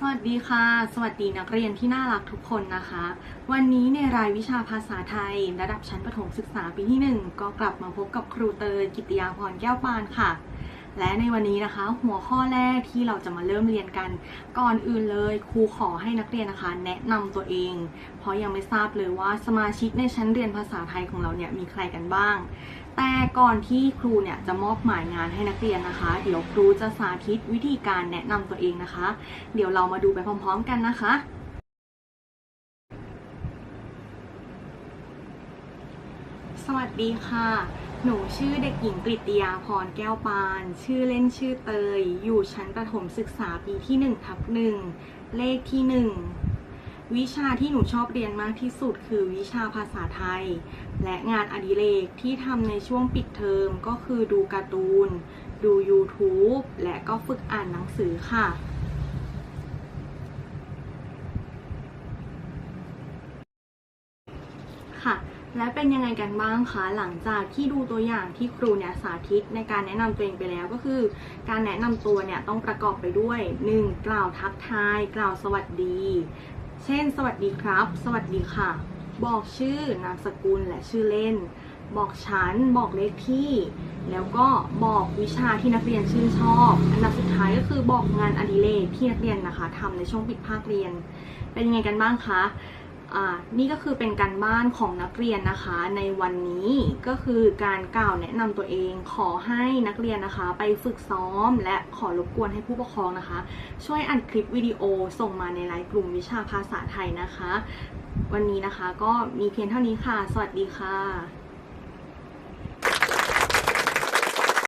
สวัสดีค่ะ สวัสดีนักเรียนที่น่ารักทุกคนนะคะ วันนี้ในรายวิชาภาษาไทย ระดับชั้นประถมศึกษาปีที่ 1 ก็กลับมาพบกับครูเตยกิติยาพรแก้วปานค่ะ และในวันนี้นะคะ หัวข้อแรกที่เราจะมาเริ่มเรียนกัน ก่อนอื่นเลยครูขอให้นักเรียนนะคะ แนะนำตัวเอง เพราะยังไม่ทราบเลยว่าสมาชิกในชั้นเรียนภาษาไทยของเราเนี่ยมีใครกันบ้าง แต่ก่อนที่ครูเนี่ยจะมอบหมายงานให้นักเรียนนะคะ เดี๋ยวครูจะสาธิตวิธีการแนะนำตัวเองนะคะ เดี๋ยวเรามาดูไปพร้อม ๆ กันนะคะสวัสดีค่ะ หนูชื่อเด็กหญิงกฤติยาพรแก้วปาน ชื่อเล่นชื่อเตย อยู่ชั้นประถมศึกษาปีที่1ทับหนึ่งเลขที่ 1 วิชาที่หนูชอบเรียนมากที่สุดคือวิชาภาษาไทย และงานอดิเรกที่ทำในช่วงปิดเทอมก็คือดูการ์ตูน ดู YouTube และก็ฝึกอ่านหนังสือค่ะค่ะ และเป็นยังไงกันบ้างคะหลังจากที่ดูตัวอย่างที่ครูเนี่ยสาธิตในการแนะนำตัวเองไปแล้วก็คือ การแนะนำตัวเนี่ยต้องประกอบไปด้วย 1. กล่าวทักทาย กล่าวสวัสดี เช่น สวัสดีครับ สวัสดีค่ะ บอกชื่อนามสกุลและชื่อเล่น บอกชั้นบอกเลขที่ แล้วก็บอกวิชาที่นักเรียนชื่นชอบ อันดับสุดท้ายก็คือบอกงานอดิเรกที่นักเรียนนะคะทำในช่วงปิดภาคเรียน เป็นยังไงกันบ้างคะ นี่ก็คือเป็นการบ้านของนักเรียนนะคะ ในวันนี้ก็คือการกล่าวแนะนำตัวเอง ขอให้นักเรียนนะคะ ไปฝึกซ้อม และขอรบกวนให้ผู้ปกครองนะคะ ช่วยอัดคลิปวิดีโอส่งมาในไลน์กลุ่มวิชาภาษาไทยนะคะ วันนี้นะคะก็มีเพียงเท่านี้ค่ะ สวัสดีค่ะ